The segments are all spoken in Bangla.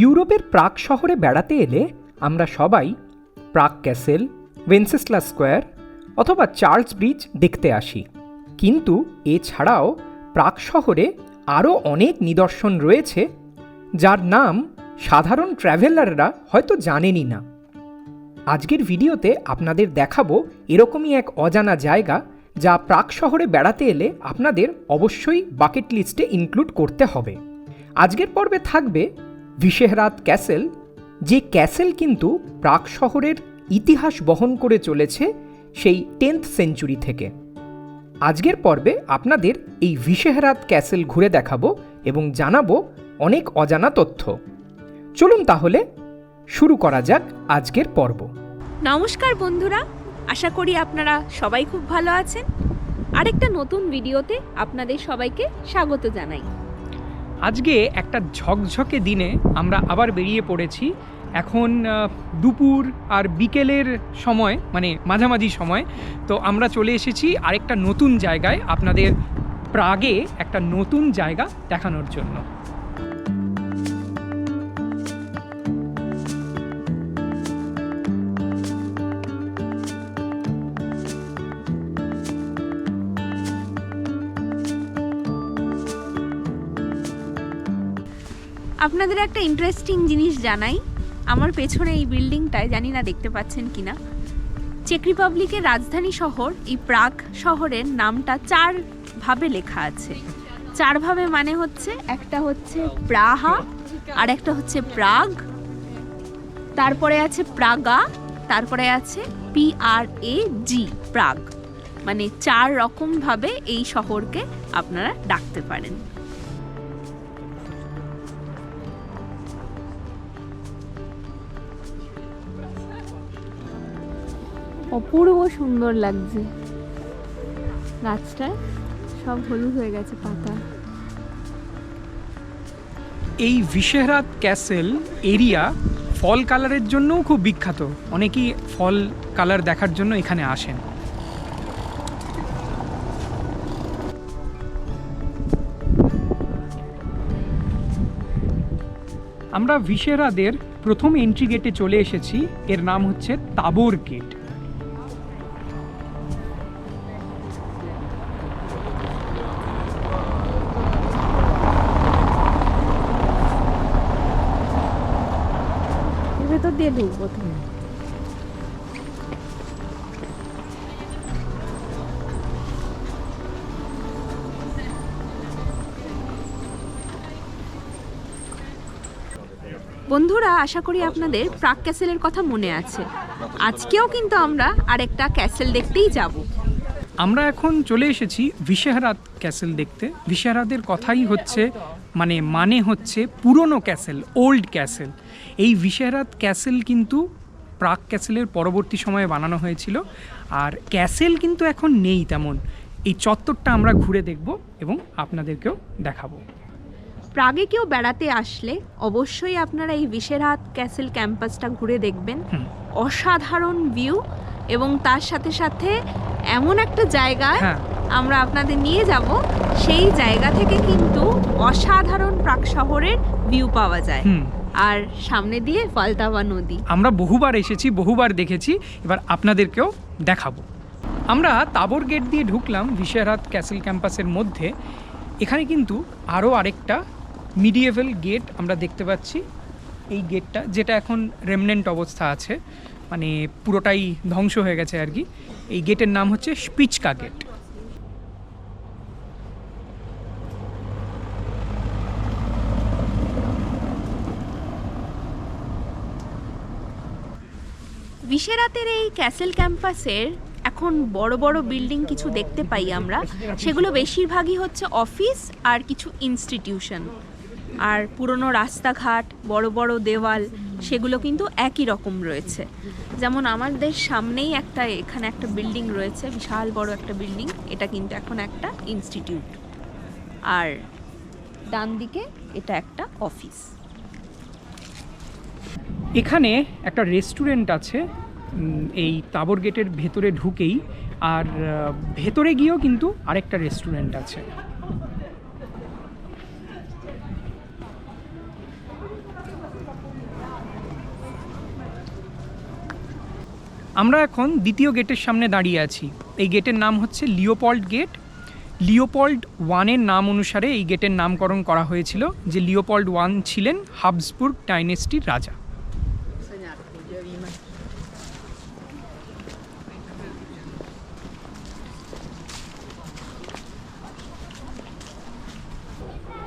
ইউরোপের প্রাক শহরে বেড়াতে এলে আমরা সবাই প্রাক ক্যাসেল ওয়েন্সেসলা স্কোয়ার অথবা চার্লস ব্রিজ দেখতে আসি। কিন্তু এছাড়াও প্রাক শহরে আরও অনেক নিদর্শন রয়েছে, যার নাম সাধারণ ট্র্যাভেলাররা হয়তো জানেনই না। আজকের ভিডিওতে আপনাদের দেখাবো এরকমই এক অজানা জায়গা যা প্রাক শহরে বেড়াতে এলে আপনাদের অবশ্যই বাকেট লিস্টে ইনক্লুড করতে হবে। আজকের পর্বে থাকবে ভিশেহরাত ক্যাসেল, যে ক্যাসেল কিন্তু প্রাক শহরের ইতিহাস বহন করে চলেছে সেই টেন্থ সেঞ্চুরি থেকে। আজকের পর্বে আপনাদের এই ভিশেহরাত ক্যাসেল ঘুরে দেখাবো এবং জানাব অনেক অজানা তথ্য। চলুন তাহলে শুরু করা যাক আজকের পর্ব। নমস্কার বন্ধুরা, আশা করি আপনারা সবাই খুব ভালো আছেন। আরেকটা নতুন ভিডিওতে আপনাদের সবাইকে স্বাগত জানাই। আজকে একটা ঝকঝকে দিনে আমরা আবার বেরিয়ে পড়েছি। এখন দুপুর আর বিকেলের সময় মানে মাঝামাঝি সময়। তো আমরা চলে এসেছি আরেকটা নতুন জায়গায় আপনাদের প্রাগে একটা নতুন জায়গা দেখানোর জন্য। আপনাদের একটা ইন্টারেস্টিং জিনিস জানাই। আমার পেছনে এই বিল্ডিংটায় জানি না দেখতে পাচ্ছেন কিনা। চেক রিপাবলিকের রাজধানী শহর, এই প্রাগ শহরের নামটা চার ভাবে লেখা আছে। চার ভাবে মানে হচ্ছে, একটা হচ্ছে প্রাহা আর একটা হচ্ছে প্রাগ তারপরে আছে প্রাগা তারপরে আছে পি আর এ জি প্রাগ মানে চার রকম ভাবে এই শহরকে আপনারা ডাকতে পারেন। অপূর্ব সুন্দর লাগছে। গাছটায় সব হলুদ হয়ে গেছে পাতা। এই ভিশেহরাত ক্যাসেল এরিয়া ফল কালারের জন্যও খুব বিখ্যাত। অনেকেই ফল কালার দেখার জন্য এখানে আসেন। আমরা ভিশেরাদের প্রথম এন্ট্রি গেটে চলে এসেছি। এর নাম হচ্ছে তাবর গেট বন্ধুরা, আশা করি আপনাদের প্রাক ক্যাসেলের কথা মনে আছে। আজকেও কিন্তু আমরা আরেকটা ক্যাসেল দেখতেই যাব। আমরা এখন চলে এসেছি ভিশেহরাত ক্যাসেল দেখতে। ভিশেহরাতের কথাই হচ্ছে মানে মানে হচ্ছে পুরনো ক্যাসেল ওল্ড ক্যাসেল। এই ভিশেহরাত ক্যাসেল কিন্তু প্রাক ক্যাসেলের পরবর্তী সময়ে বানানো হয়েছিল। আর ক্যাসেল কিন্তু এখন নেই তেমন। এই চত্বরটা আমরা ঘুরে দেখব এবং আপনাদেরকেও দেখাবো। প্রাগে কেউ বেড়াতে আসলে অবশ্যই আপনারা এই বিশেরহাট ক্যাসেল ক্যাম্পাসটা ঘুরে দেখবেন। অসাধারণ ভিউ এবং তার সাথে সাথে এমন একটা জায়গায় হ্যাঁ। আমরা আপনাদের নিয়ে যাব। সেই জায়গা থেকে কিন্তু অসাধারণ প্রাক শহরের ভিউ পাওয়া যায়। আর সামনে দিয়ে ফালতাবা নদী। আমরা বহুবার এসেছি বহুবার দেখেছি। এবার আপনাদেরকেও দেখাবো। আমরা তাবর গেট দিয়ে ঢুকলাম ভিশেরাত ক্যাসেল ক্যাম্পাসের মধ্যে। এখানে কিন্তু আরও আরেকটা মিডিয়েভেল গেট আমরা দেখতে পাচ্ছি। এই গেটটা যেটা এখন রেমনেন্ট অবস্থা আছে মানে পুরোটাই ধ্বংস হয়ে গেছে আর কি। এই গেটের নাম হচ্ছে স্পিচকা গেট বিশেরাতের এই ক্যাসেল ক্যাম্পাসের এখন বড় বড় বিল্ডিং কিছু দেখতে পাই আমরা, সেগুলো বেশিরভাগই হচ্ছে অফিস আর কিছু ইনস্টিটিউশন। আর পুরনো রাস্তাঘাট, বড় বড় দেওয়াল, সেগুলো কিন্তু একই রকম রয়েছে। যেমন আমাদের সামনেই একটা, এখানে একটা বিল্ডিং রয়েছে, বিশাল বড় একটা বিল্ডিং, এটা কিন্তু এখন একটা ইনস্টিটিউট। আর ডান দিকে এটা একটা অফিস। এখানে একটা রেস্টুরেন্ট আছে এই তাবর গেটের ভেতরে ঢুকেই, আর ভেতরে গিয়েও কিন্তু আরেকটা রেস্টুরেন্ট আছে। আমরা এখন দ্বিতীয় গেটের সামনে দাঁড়িয়ে আছি। এই গেটের নাম হচ্ছে লিওপল্ড গেট। লিওপল্ড ওয়ানের নাম অনুসারে এই গেটের নামকরণ করা হয়েছিল, যে লিওপল্ড ওয়ান ছিলেন হাবসবুর্গ ডাইনেস্টির রাজা।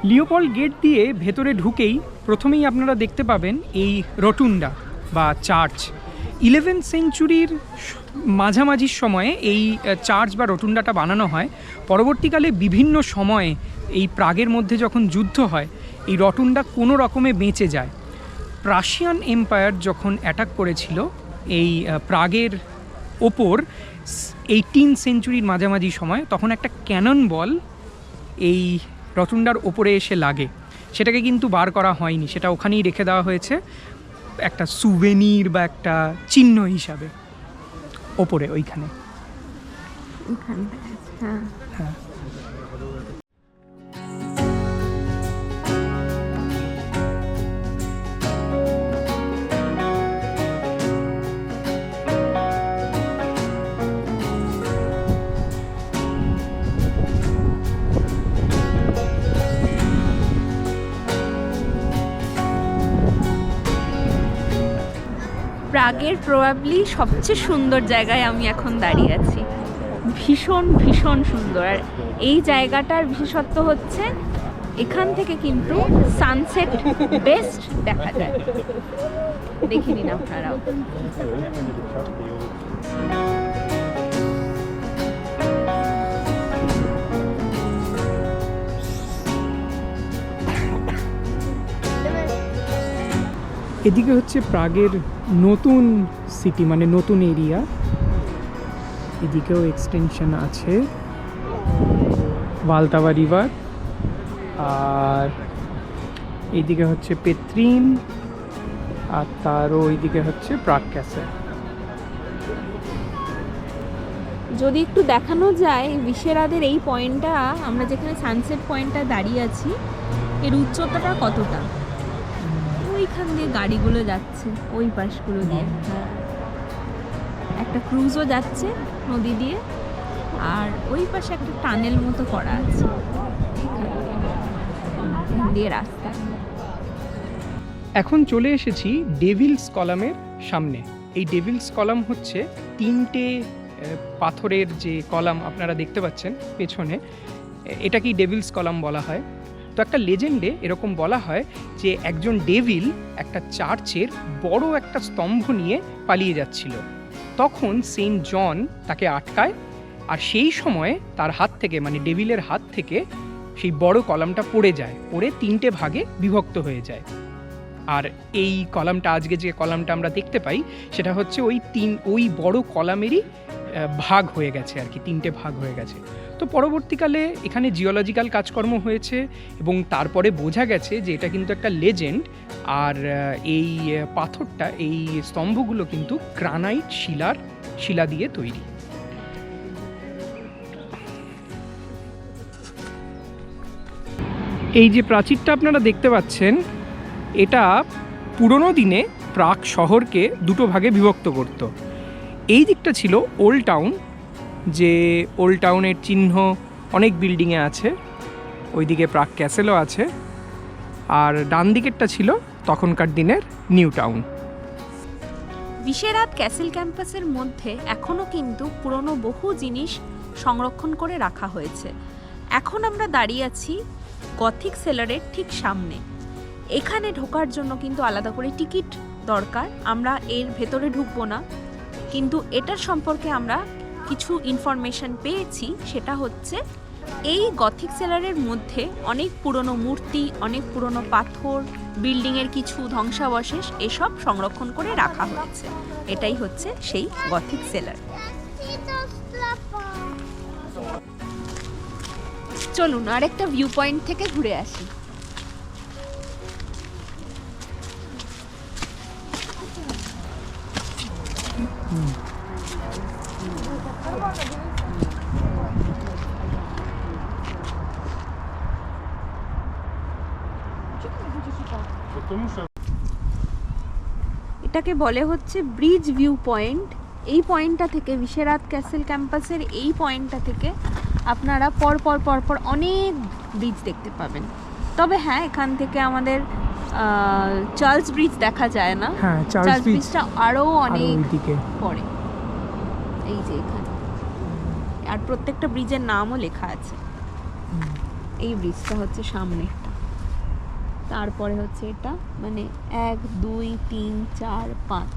লিওপল গেট দিয়ে ভেতরে ঢুকেই প্রথমেই আপনারা দেখতে পাবেন এই রটুন্ডা বা চার্চ। ইলেভেন সেঞ্চুরির মাঝামাঝির সময়ে এই চার্চ বা রটুন্ডাটা বানানো হয়। পরবর্তীকালে বিভিন্ন সময়ে এই প্রাগের মধ্যে যখন যুদ্ধ হয়, এই রটুন্ডা কোনো রকমে বেঁচে যায়। প্রাশিয়ান এম্পায়ার যখন অ্যাটাক করেছিল এই প্রাগের ওপর এইটিন সেঞ্চুরির মাঝামাঝি সময়, তখন একটা ক্যানন বল এই রটুন্ডার ওপরে এসে লাগে। সেটাকে কিন্তু বার করা হয়নি। সেটা ওখানেই রেখে দেওয়া হয়েছে একটা সুভেনির বা একটা চিহ্ন হিসাবে। ওপরে ওইখানে। হ্যাঁ। প্রাগের প্রবাবলি সবচেয়ে সুন্দর জায়গায় আমি এখন দাঁড়িয়ে আছি। ভীষণ ভীষণ সুন্দর। আর এই জায়গাটার বিশেষত্ব হচ্ছে এখান থেকে কিন্তু সানসেট বেস্ট দেখা যায়। দেখে নিন আপনারাও। এদিকে হচ্ছে প্রাগের নতুন সিটি মানে নতুন এরিয়া এদিকেও এক্সটেনশন আছে। ভালতাবা রিভার আর এইদিকে হচ্ছে পেত্রিন আর তারও ওইদিকে হচ্ছে প্রাগ ক্যাসেল যদি একটু দেখানো যায়, বিশেরাদের এই পয়েন্টটা আমরা যেখানে সানসেট পয়েন্টটা দাঁড়িয়ে আছি, এর উচ্চতাটা কতটা? ওইখান দিয়ে গাড়িগুলো যাচ্ছে ওই পাশগুলো দিয়ে। হ্যাঁ। একটা ক্রুজও যাচ্ছে নদী দিয়ে আর ওই পাশে একটা টানেল মতো করা আছে। দিয়ে রাস্তা। এখন চলে এসেছি ডেভিলস কলামের সামনে। এই ডেভিলস কলাম হচ্ছে তিনটে পাথরের যে কলাম আপনারা দেখতে পাচ্ছেন পেছনে। এটাকেই ডেভিলস কলাম বলা হয়? তো একটা লেজেন্ডে এরকম বলা হয় যে একজন ডেভিল একটা চার্চের বড় একটা স্তম্ভ নিয়ে পালিয়ে যাচ্ছিল। তখন সেন্ট জন তাকে আটকায় আর সেই সময়ে তার হাত থেকে মানে ডেভিলের হাত থেকে সেই বড় কলামটা পড়ে যায়, পড়ে তিনটে ভাগে বিভক্ত হয়ে যায়। আর এই কলামটা, আজকে যে কলামটা আমরা দেখতে পাই, সেটা হচ্ছে ওই তিন, ওই বড় কলামেরই ভাগ হয়ে গেছে আর কি, তিনটে ভাগ হয়ে গেছে। তো পরবর্তীকালে এখানে জিওলজিক্যাল কাজকর্ম হয়েছে এবং তারপরে বোঝা গেছে যে এটা কিন্তু একটা লেজেন্ড আর এই পাথরটা, এই স্তম্ভগুলো কিন্তু গ্রানাইট শিলার শিলা দিয়ে তৈরি। এই যে প্রাচীরটা আপনারা দেখতে পাচ্ছেন, এটা পুরনো দিনে প্রাক শহরকে দুটো ভাগে বিভক্ত করত। এই দিকটা ছিল ওল্ড টাউন যে ওল্ড টাউনের চিহ্ন অনেক বিল্ডিংয়ে আছে, ওইদিকে প্রাক ক্যাসেলও আছে, আর ডান দিকেরটা ছিল তখনকার দিনের নিউ টাউন। বিশেরাত ক্যাসেল ক্যাম্পাসের মধ্যে এখনও কিন্তু পুরনো বহু জিনিস সংরক্ষণ করে রাখা হয়েছে। এখন আমরা দাঁড়িয়ে আছি গথিক সেলারের ঠিক সামনে। এখানে ঢোকার জন্য কিন্তু আলাদা করে টিকিট দরকার। আমরা এর ভেতরে ঢুকবো না, কিন্তু এটার সম্পর্কে আমরা কিছু ইনফরমেশন পেয়েছি, সেটা হচ্ছে এই গথিক সেলারের মধ্যে অনেক পুরনো মূর্তি, অনেক পুরনো পাথর বিল্ডিংয়ের কিছু ধ্বংসাবশেষ, এসব সংরক্ষণ করে রাখা হয়েছে। এটাই হচ্ছে সেই গথিক সেলার চলুন, আরেকটা ভিউ পয়েন্ট থেকে ঘুরে আসি। এটাকে বলে হচ্ছে ব্রিজ ভিউ পয়েন্ট। এই পয়েন্টটা থেকে বিশেরাত ক্যাসেল ক্যাম্পাসের এই পয়েন্টটা থেকে আপনারা পর পর পর পর অনেক ব্রিজ দেখতে পাবেন। তবে হ্যাঁ এখান থেকে আমাদের আহ, চার্লস ব্রিজ দেখা যায় না। হ্যাঁ চার্লস ব্রিজটা আরও অনেক পরে। এই যে এখানে। আর প্রত্যেকটা ব্রিজের নামও লেখা আছে। এই ব্রিজটা হচ্ছে সামনেরটা। তারপরে হচ্ছে এটা মানে এক দুই তিন চার পাঁচ।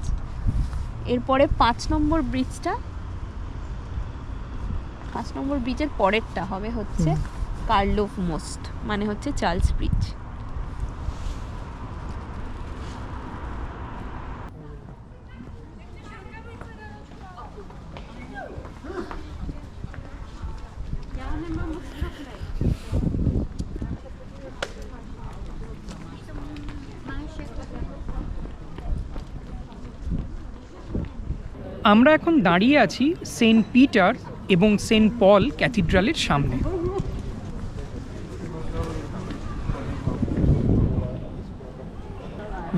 এরপরে পাঁচ নম্বর ব্রিজটা পাঁচ নম্বর ব্রিজের পরেরটা হবে হচ্ছে কার্লোভ মোস্ট মানে হচ্ছে চার্লস ব্রিজ। আমরা এখন দাঁড়িয়ে আছি সেন্ট পিটার এবং সেন্ট পল ক্যাথিড্রালের সামনে।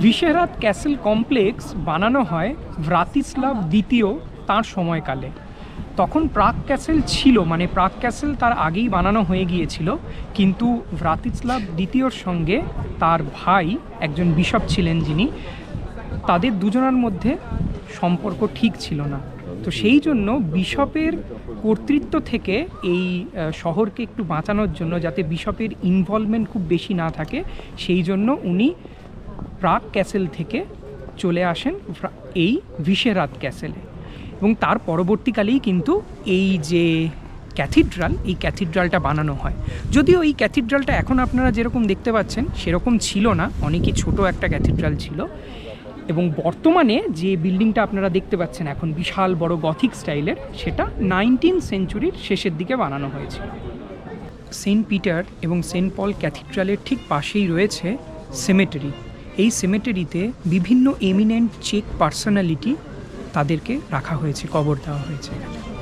ভিশেরাত ক্যাসেল কমপ্লেক্স বানানো হয় ভ্রাতিস্লাভ দ্বিতীয় তার সময়কালে। তখন প্রাক ক্যাসেল ছিল মানে প্রাক ক্যাসেল তার আগেই বানানো হয়ে গিয়েছিল, কিন্তু ভ্রাতিস্লাভ দ্বিতীয়র সঙ্গে তার ভাই একজন বিশপ ছিলেন যিনি, তাদের দুজনের মধ্যে সম্পর্ক ঠিক ছিল না। তো সেই জন্য বিশপের কর্তৃত্ব থেকে এই শহরকে একটু বাঁচানোর জন্য যাতে বিশপের ইনভলভমেন্ট খুব বেশি না থাকে, সেই জন্য উনি প্রাগ ক্যাসেল থেকে চলে আসেন এই ভিশেরাত ক্যাসেলে। এবং তার পরবর্তীকালেই কিন্তু এই যে ক্যাথিড্রাল, এই ক্যাথিড্রালটা বানানো হয়। যদিও এই ক্যাথিড্রালটা এখন আপনারা যেরকম দেখতে পাচ্ছেন, সেরকম ছিল না। অনেকই ছোট একটা ক্যাথিড্রাল ছিল। এবং বর্তমানে যে বিল্ডিংটা আপনারা দেখতে পাচ্ছেন এখন বিশাল বড় গথিক স্টাইলের, সেটা নাইনটিন সেঞ্চুরির শেষের দিকে বানানো হয়েছে। সেন্ট পিটার এবং সেন্ট পল ক্যাথিড্রালের ঠিক পাশেই রয়েছে সেমেটারি। এই সেমেটারিতে বিভিন্ন এমিনেন্ট চেক পার্সোনালিটি তাদেরকে রাখা হয়েছে, কবর দেওয়া হয়েছে এখানে।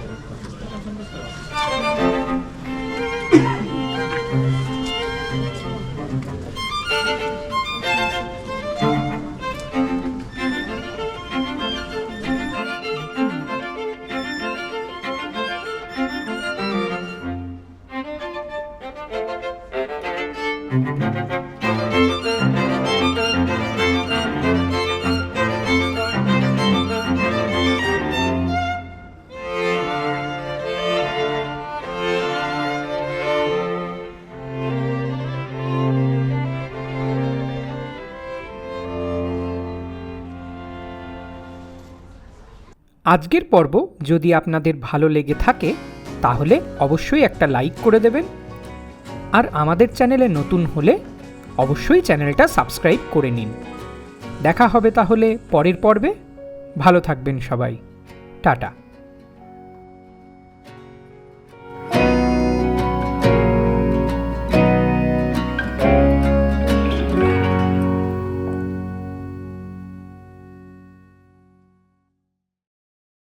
আজকের পর্ব যদি আপনাদের ভালো লেগে থাকে, তাহলে অবশ্যই একটা লাইক করে দেবেন। আর আমাদের চ্যানেলে নতুন হলে অবশ্যই চ্যানেলটা সাবস্ক্রাইব করে নিন। দেখা হবে তাহলে পরের পর্বে। ভালো থাকবেন সবাই। টাটা।